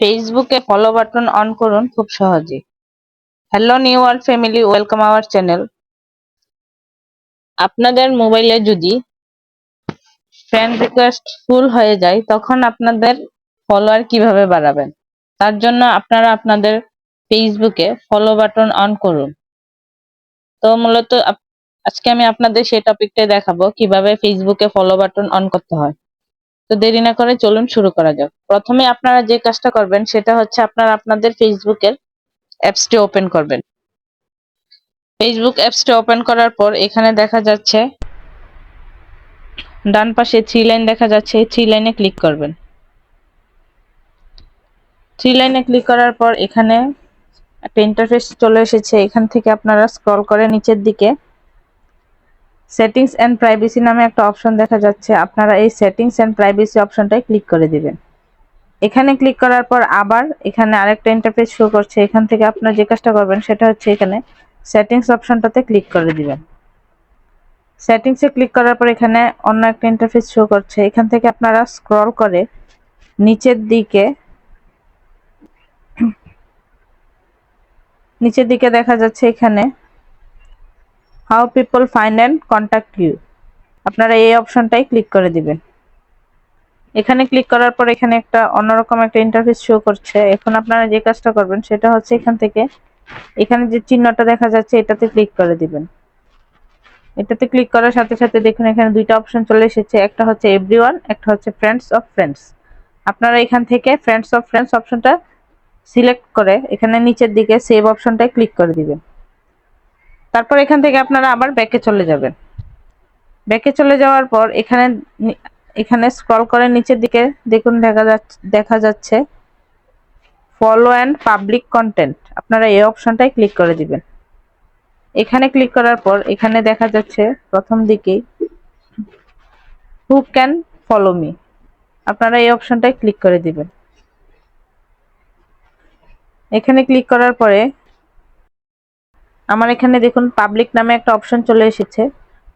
ফেসবুকে follow button on করুন খুব সহজেই। Hello new world family welcome our channel আপনাদের মোবাইলে যদি ফ্রেন্ড রিকোয়েস্ট ফুল হয়ে যায়, তখন আপনাদের ফলোয়ার কীভাবে বাড়াবেন? তার জন্য আপনারা আপনাদের ফেসবুকে ফলো বাটন অন করুন। তো মূলত আজকে আমি আপনাদের সেই টপিকটাই দেখাবো, কীভাবে ফেসবুকে ফলো বাটন অন করতে হয়। তো দেরি না করে চলুন শুরু করা যাক। প্রথমে আপনারা যে কাজটা করবেন, সেটা হচ্ছে আপনারা আপনাদের ফেসবুকের অ্যাপসটি ওপেন করবেন। ফেসবুক অ্যাপসটি ওপেন করার পর এখানে দেখা যাচ্ছে, ডান পাশে থ্রি লাইন দেখা যাচ্ছে, এই থ্রি লাইনে ক্লিক করবেন। থ্রি লাইনে ক্লিক করার পর এখানে একটা ইন্টারফেস চলে এসেছে, এখান থেকে আপনারা স্ক্রল করে নিচের দিকে সেটিংস অ্যান্ড প্রাইভেসি নামে একটা অপশন দেখা যাচ্ছে। আপনারা এই সেটিংস অ্যান্ড প্রাইভেসি অপশনটাই ক্লিক করে দিবেন। এখানে ক্লিক করার পর আবার এখানে আরেকটা ইন্টারফেস শো করছে। এখান থেকে আপনারা যে কাজটা করবেন সেটা হচ্ছে এখানে সেটিংস অপশনটাতে ক্লিক করে দিবেন। সেটিংসে ক্লিক করার পর এখানে অন্য একটা ইন্টারফেস শো করছে। এখান থেকে আপনারা স্ক্রল করে নিচের দিকে নিচের দিকে দেখা যাচ্ছে এখানে how people find and contact you. আপনারা এই অপশনটাই ক্লিক করে দিবেন। এখানে ক্লিক করার পর এখানে একটা অন্যরকম একটা ইন্টারফেস শো করছে। এখন আপনারা যে কাজটা করবেন সেটা হচ্ছে এখান থেকে এখানে যে চিহ্নটা দেখা যাচ্ছে এটাতে ক্লিক করে দিবেন। এটাতে ক্লিক করার সাথে সাথে দেখুন এখানে দুইটা অপশন চলে এসেছে। একটা হচ্ছে এভরিওয়ান একটা হচ্ছে ফ্রেন্ডস অফ ফ্রেন্ডস আপনারা এখান থেকে ফ্রেন্ডস অফ ফ্রেন্ডস অপশনটা সিলেক্ট করে এখানে নিচের দিকে সেভ অপশনটায় ক্লিক করে দিবেন। তারপর এখান থেকে আপনারা আবার ব্যাকে চলে যাবেন। ব্যাকে চলে যাওয়ার পর এখানে এখানে স্ক্রল করে নিচের দিকে দেখুন দেখা যাচ্ছে দেখা যাচ্ছে ফলো অ্যান্ড পাবলিক কন্টেন্ট আপনারা এই অপশনটাই ক্লিক করে দিবেন। এখানে ক্লিক করার পর এখানে দেখা যাচ্ছে প্রথম দিকেই হু ক্যান ফলো মি আপনারা এই অপশনটাই ক্লিক করে দিবেন। এখানে ক্লিক করার পরে আমার এখানে দেখুন পাবলিক নামে একটা অপশন চলে এসেছে।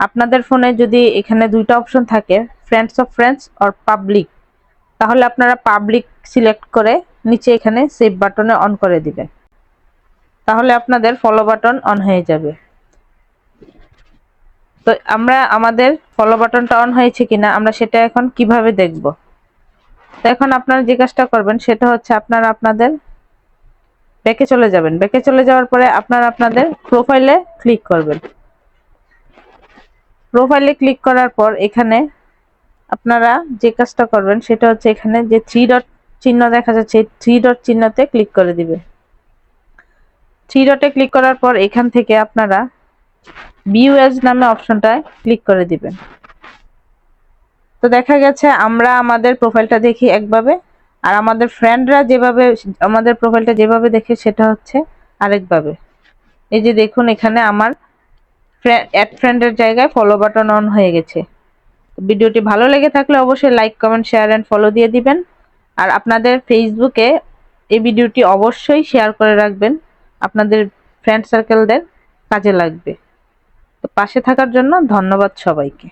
আপনাদের ফোনে যদি এখানে দুইটা অপশন থাকে friends of friends or public তাহলে আপনারা পাবলিক সিলেক্ট করে নিচে এখানে সেভ বাটনে অন করে দিবেন। তাহলে আপনাদের ফলো বাটন অন হয়ে যাবে। তো আমরা, আমাদের ফলো বাটনটা অন হয়েছে কিনা, আমরা সেটা এখন কীভাবে দেখব? তো এখন আপনারা যে কাজটা করবেন, সেটা হচ্ছে আপনারা আপনাদের ব্যাকে চলে যাবেন। ব্যাকে চলে যাওয়ার পরে আপনারা আপনাদের প্রোফাইলে ক্লিক করবেন। প্রোফাইলে ক্লিক করার পর এখানে আপনারা যে কাজটা করবেন সেটা হচ্ছে এখানে যে থ্রি ডট চিহ্ন দেখা যাচ্ছে থ্রি ডট চিহ্নতে ক্লিক করে দিবে। থ্রি ডটে ক্লিক করার পর এখান থেকে আপনারা বিউএস নামে অপশনটায় ক্লিক করে দিবেন। তো দেখা গেছে আমরা আমাদের প্রোফাইলটা দেখি একভাবে। আর আমাদের ফ্রেন্ডরা যেভাবে, আমাদের প্রোফাইলটা যেভাবে দেখে সেটা হচ্ছে আরেকভাবে। এই যে দেখুন এখানে আমার অ্যাড ফ্রেন্ডের জায়গায় ফলো বাটন অন হয়ে গেছে। ভিডিওটি ভালো লেগে থাকলে অবশ্যই like comment share and follow দিয়ে দিবেন। আর আপনাদের ফেসবুকে এই ভিডিওটি অবশ্যই শেয়ার করে রাখবেন। আপনাদের ফ্রেন্ড সার্কেলদের কাজে লাগবে। তো পাশে থাকার জন্য ধন্যবাদ সবাইকে।